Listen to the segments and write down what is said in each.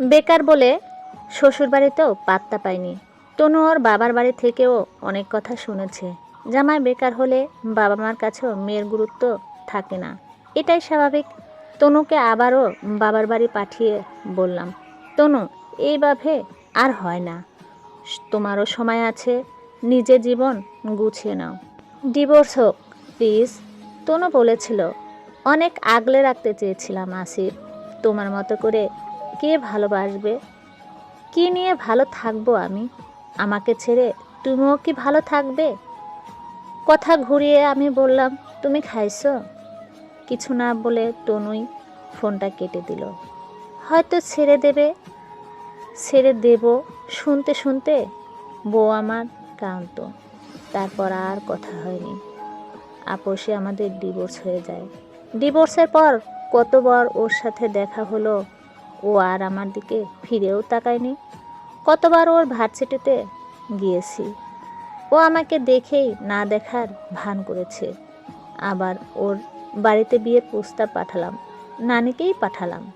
বেকার বলে শ্বশুর বাড়িতেও পাত্তা পায়নি। তনু ওর বাবার বাড়ি থেকেও অনেক কথা শুনেছে। জামাই বেকার হলে বাবা মার কাছেও মেয়ের গুরুত্ব থাকে না। এটাই স্বাভাবিক। তনুকে আবারও বাবার বাড়ি পাঠিয়ে বললাম, তনু এইভাবে আর হয় না। তোমারও সময় আছে। নিজের জীবন গুছিয়ে নাও। ডিভোর্স হোক, প্লিজ। তনু বলেছিল, অনেক আগলে রাখতে চেয়েছিলাম, আসিফ। তোমার মতো করে কে ভালোবাসবে? কি নিয়ে ভালো থাকব আমি? আমাকে ছেড়ে তুমিও কি ভালো থাকবে? কথা ঘুরিয়ে আমি বললাম, তুমি খাইছো? কিছু না বলে তনুই ফোনটা কেটে দিল। হয়তো ছেড়ে দেবে, ছেড়ে দেব শুনতে শুনতে? বউ আমার কান্ত তারপর আর কথা হয়নি। আপসে আমাদের ডিভোর্স হয়ে যায়। ডিভোর্সের পর কতবার ওর সাথে দেখা হলো ও আর আমার দিকে ফিরেও তাকায়নি। কতবার ওর ভার্সিটিতে গিয়েছি। ও আমাকে দেখেই না দেখার ভান করেছে। আবার ওর বাড়িতে বিয়ের প্রস্তাব পাঠালাম। নানিকেই পাঠালাম,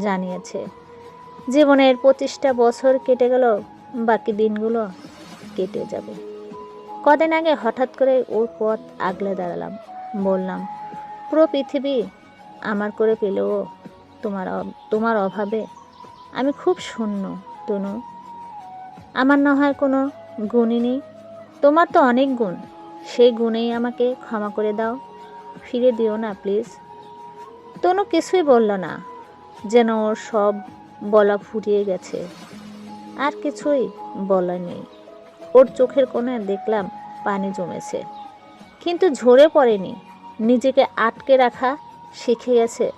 জানিয়েছে। জীবনের পঁচিশটা বছর কেটে গেল, বাকি দিনগুলো কেটে যাবে। কদিন আগে হঠাৎ করে ওর পথ আগলে দাঁড়ালাম। বললাম, পুরো পৃথিবী আমার করে পেলেও তোমার তোমার অভাবে। আমি খুব শূন্য, তনু। আমার না হয় কোনো গুণই নেই। তোমার তো অনেক গুণ। সেই গুণেই আমাকে ক্ষমা করে দাও। ফিরে দিও না, প্লিজ। তনু কিছুই বলল না, যেন ওর সব বলা ফুরিয়ে গেছে। আর কিছুই বলা নেই। ওর চোখের কোণে দেখলাম পানি জমেছে। কিন্তু ঝরে পড়েনি। নিজেকে আটকে রাখা শিখে গেছে।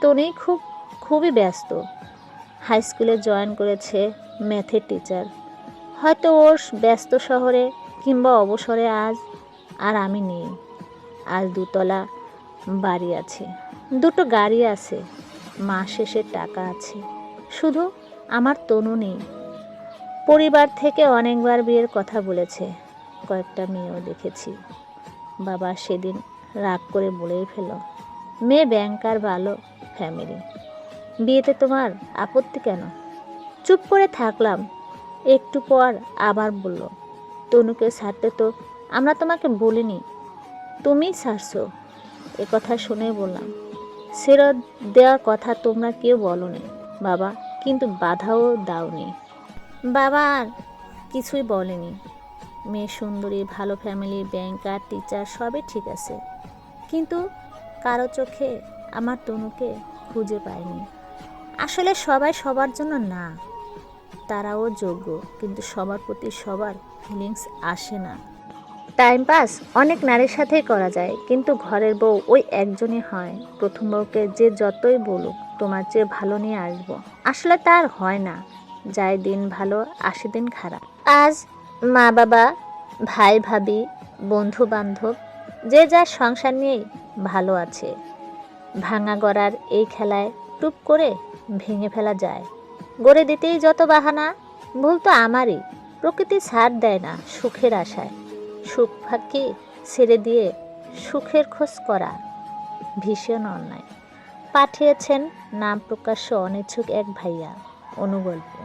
তনুই খুব, খুবই ব্যস্ত। হাই স্কুলে জয়েন করেছে ম্যাথের টিচার হয়তো ওর ব্যস্ত শহরে কিংবা অবসরে আজ আর আমি নেই। আজ দুতলা বাড়ি আছে। দুটো গাড়ি আছে। মাস শেষে টাকা আছে। শুধু আমার তনু নেই। পরিবার থেকে অনেকবার বিয়ের কথা বলেছে। কয়েকটা মেয়েও দেখেছি। বাবা সেদিন রাগ করে বলেই ফেল। মেয়ে ব্যাংকার ভালো। ফ্যামিলি। বিয়েতে তোমার আপত্তি কেন? চুপ করে থাকলাম। একটু পর আবার বলল, তনুকে ছাড়তে তো আমরা তোমাকে বলিনি। তুমি ছাড়ছো। এ কথা শুনে বললাম ফেরত দেওয়ার কথা তোমরা কেউ বলনি, বাবা। কিন্তু বাধাও দাওনি। বাবা আর কিছুই বলেনি। মেয়ে সুন্দরী, ভালো ফ্যামিলি ব্যাংকার টিচার সবই ঠিক আছে। কিন্তু কারও চোখে আমার তনুকে খুঁজে পায়নি। আসলে সবাই সবার জন্য না, তারাও যোগ্য, কিন্তু সবার প্রতি সবার ফিলিংস আসে না। টাইম পাস অনেক নারীর সাথেই করা যায়, কিন্তু ঘরের বউ ওই একজনই হয়। প্রথম বউকে যে যতই বলুক, তোমার চেয়ে ভালো নিয়ে আসব। আসলে তার হয় না যায় দিন ভালো, আসে দিন খারাপ। আজ মা বাবা, ভাই ভাবি, বন্ধু বান্ধব, যে যার সংসার নিয়েই ভালো আছে। ভাঙা গড়ার এই খেলায় টুপ করে ভেঙে ফেলা যায়। গড়ে দিতেই যত বাহানা, ভুল তো আমারই। প্রকৃতি ছাড় দেয় না সুখের আশায়। সুখ ফাঁকি ছেড়ে দিয়ে সুখের খোঁজ করা ভীষণ অন্যায়। পাঠিয়েছেন নাম প্রকাশ্য অনিচ্ছুক এক ভাইয়া, অনুগল্প।